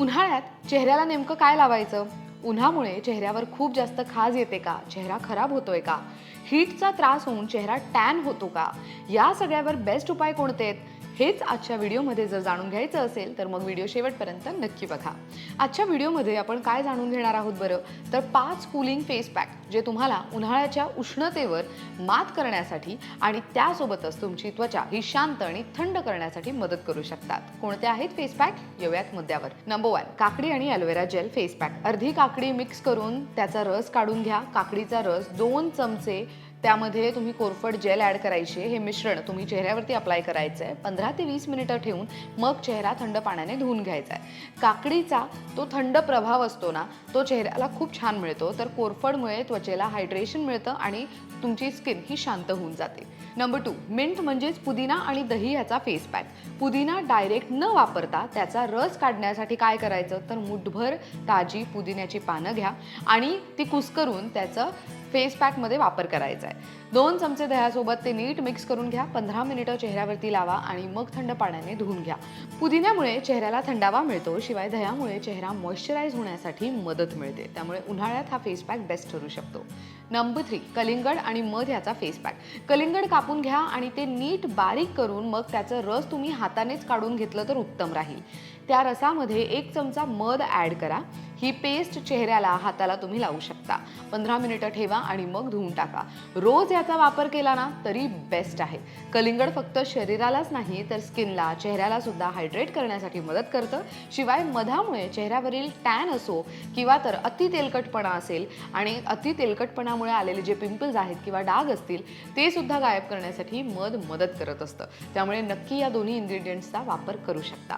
उन्हाळ्यात चेहऱ्याला नेमकं काय लावायचं? उन्हामुळे चेहऱ्यावर खूप जास्त खाज येते का? चेहरा खराब होतोय का? हीटचा त्रास होऊन चेहरा टॅन होतो का? या सगळ्यावर बेस्ट उपाय कोणते आहेत? हेच आजच्या व्हिडिओमध्ये जर जाणून घ्यायचं असेल तर मग व्हिडिओ शेवटपर्यंत नक्की बघा. आजच्या व्हिडिओमध्ये आपण काय जाणून घेणार आहोत बरं? तर पाच कूलिंग फेस पॅक जे तुम्हाला उन्हाळ्याच्या उष्णतेवर मात करण्यासाठी आणि त्यासोबतच तुमची त्वचा ही शांत आणि थंड करण्यासाठी मदत करू शकतात. कोणते आहेत फेस पॅक येऊयात मुद्द्यावर. नंबर वन काकडी आणि ॲलोवेरा जेल फेस पॅक अर्धी काकडी मिक्स करून त्याचा रस काढून घ्या. काकडीचा रस दोन चमचे त्यामध्ये तुम्ही कोरफड जेल ॲड करायचे हे मिश्रण तुम्ही चेहऱ्यावरती अप्लाय करायचं आहे पंधरा ते वीस मिनिटं ठेवून मग चेहरा थंड पाण्याने धुवून घ्यायचा आहे काकडीचा तो थंड प्रभाव असतो ना तो चेहऱ्याला खूप छान मिळतो. तर कोरफडमुळे त्वचेला हायड्रेशन मिळतं आणि तुमची स्किन ही शांत होऊन जाते. नंबर टू मिंट म्हणजेच पुदिना आणि दही ह्याचा फेस पॅक पुदिना डायरेक्ट न वापरता त्याचा रस काढण्यासाठी काय करायचं? तर मुठभर ताजी पुदिन्याची पानं घ्या आणि ती कुस्करून त्याचं फेस पॅकमध्ये वापर करायचा आहे दोन चमचे दह्यासोबत ते नीट मिक्स करून घ्या. पंधरा मिनिटं चेहऱ्यावरती लावा आणि मग थंड पाण्याने धुवून घ्या. पुदिन्यामुळे चेहऱ्याला थंडावा मिळतो शिवाय दह्यामुळे चेहरा मॉइश्चराईज होण्यासाठी मदत मिळते. त्यामुळे उन्हाळ्यात हा फेस पॅक बेस्ट ठरू शकतो. नंबर थ्री कलिंगड आणि मध याचा फेस पॅक कलिंगड कापून घ्या आणि ते नीट बारीक करून मग त्याचं रस तुम्ही हातानेच काढून घेतलं तर उत्तम राहील. त्या रसामध्ये एक चमचा मध ॲड करा. ही पेस्ट चेहऱ्याला हाताला तुम्ही लावू शकता. पंधरा मिनिटं ठेवा आणि मग धुवून टाका. रोज याचा वापर केला ना तरी बेस्ट आहे. कलिंगड फक्त शरीरालाच नाही तर स्किनला चेहऱ्याला सुद्धा हायड्रेट करण्यासाठी मदत करतं. शिवाय मधामुळे चेहऱ्यावरील टॅन असो किंवा तर अति तेलकटपणा असेल आणि अति तेलकटपणामुळे आलेले जे पिंपल्स आहेत किंवा डाग असतील ते सुद्धा गायब करण्यासाठी मध मदत करत असतं. त्यामुळे नक्की या दोन्ही इन्ग्रेडियंट्सचा वापर करू शकता.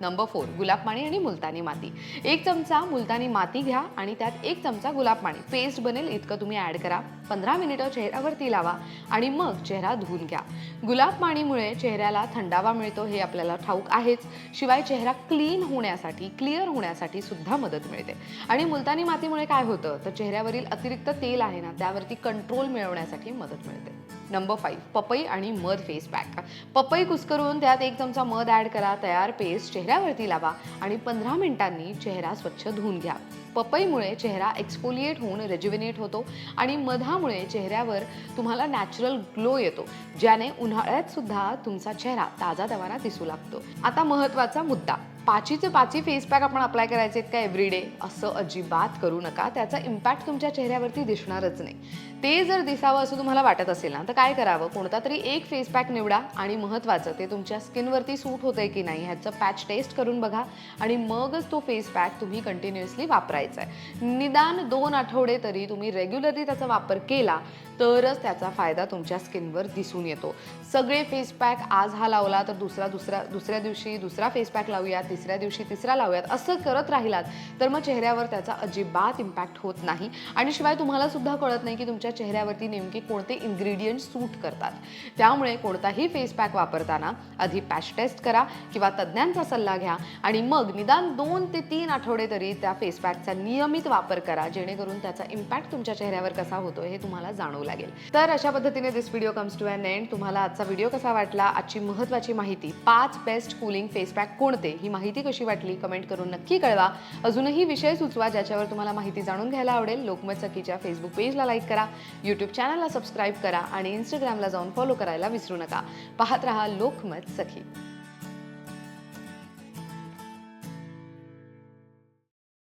नंबर फोर गुलाब पाणी आणि मुलतानी माती. एक चमचा मुलतानी माती घ्या आणि त्यात एक चमचा गुलाब पाणी. पेस्ट बनेल इतकं तुम्ही ॲड करा. पंधरा मिनिटं चेहऱ्यावरती लावा आणि मग चेहरा धुवून घ्या. गुलाब पाणीमुळे चेहऱ्याला थंडावा मिळतो हे आपल्याला ठाऊक आहेच. शिवाय चेहरा क्लीन होण्यासाठी क्लिअर होण्यासाठी सुद्धा मदत मिळते. आणि मुलतानी मातीमुळे काय होतं? तर चेहऱ्यावरील अतिरिक्त तेल आहे ना त्यावरती कंट्रोल मिळवण्यासाठी मदत मिळते. नंबर फाईव्ह पपई आणि मध फेस पॅक पपई कुस्करून त्यात एक चमचा मध ॲड करा तयार पेस्ट चेहऱ्यावरती लावा आणि पंधरा मिनिटांनी चेहरा स्वच्छ धुवून घ्या. पपईमुळे चेहरा एक्सफोलिएट होऊन रेज्युविनेट होतो आणि मधामुळे चेहऱ्यावर तुम्हाला नॅचरल ग्लो येतो ज्याने उन्हाळ्यात सुद्धा तुमचा चेहरा ताजा तवाना दिसू लागतो. आता महत्त्वाचा मुद्दा. पाचीचे पाची फेस पॅक आपण अप्लाय करायचे आहेत का एव्हरीडे असं अजिबात करू नका. त्याचा इम्पॅक्ट तुमच्या चेहऱ्यावरती दिसणारच नाही. ते जर दिसावं असं तुम्हाला वाटत असेल ना तर काय करावं? कोणता तरी एक फेस पॅक निवडा आणि महत्त्वाचं ते तुमच्या स्किनवरती सूट होतंय की नाही ह्याचं पॅच टेस्ट करून बघा आणि मगच तो फेस पॅक तुम्ही कंटिन्युअसली वापरायचा आहे निदान दोन आठवडे तरी तुम्ही रेग्युलरली त्याचा वापर केला तरच त्याचा फायदा तुमच्या स्किनवर दिसून येतो. सगळे फेस पॅक आज हा लावला तर दुसरा दुसरा दुसऱ्या दिवशी दुसरा फेस पॅक लावूयात तिसऱ्या दिवशी तिसरा लावूयात असं करत राहिलात तर मग चेहऱ्यावर त्याचा अजिबात इम्पॅक्ट होत नाही. आणि शिवाय तुम्हाला सुद्धा कळत नाही की तुमच्या चेहऱ्यावरती नेमके कोणते इन्ग्रेडियंट सूट करतात. त्यामुळे कोणताही फेस फेस पॅक वापरताना आधी पॅच टेस्ट करा किंवा तज्ज्ञांचा सल्ला घ्या आणि मग निदान दोन ते तीन आठवडे तरी त्या फेस पॅकचा नियमित वापर करा जेणेकरून त्याचा इम्पॅक्ट तुमच्या चेहऱ्यावर कसा होतो हे तुम्हाला जाणवू लागेल. तर अशा पद्धतीने this video comes to an end तुम्हाला आजचा व्हिडिओ कसा वाटला? आजची महत्त्वाची माहिती पाच बेस्ट कूलिंग फेस पॅक कोणते? ही माहिती कशी वाटली? कमेंट करून नक्की कळवा. अजूनही विषय सुचवा ज्याच्यावर तुम्हाला माहिती जाणून घ्यायला आवडेल लोकमत सखीच्या फेसबुक पेजला लाईक करा यूट्यूब चॅनलला सबस्क्राईब करा आणि इंस्टाग्रामला जाऊन फॉलो करायला विसरू नका. पाहत रहा लोकमत सखी.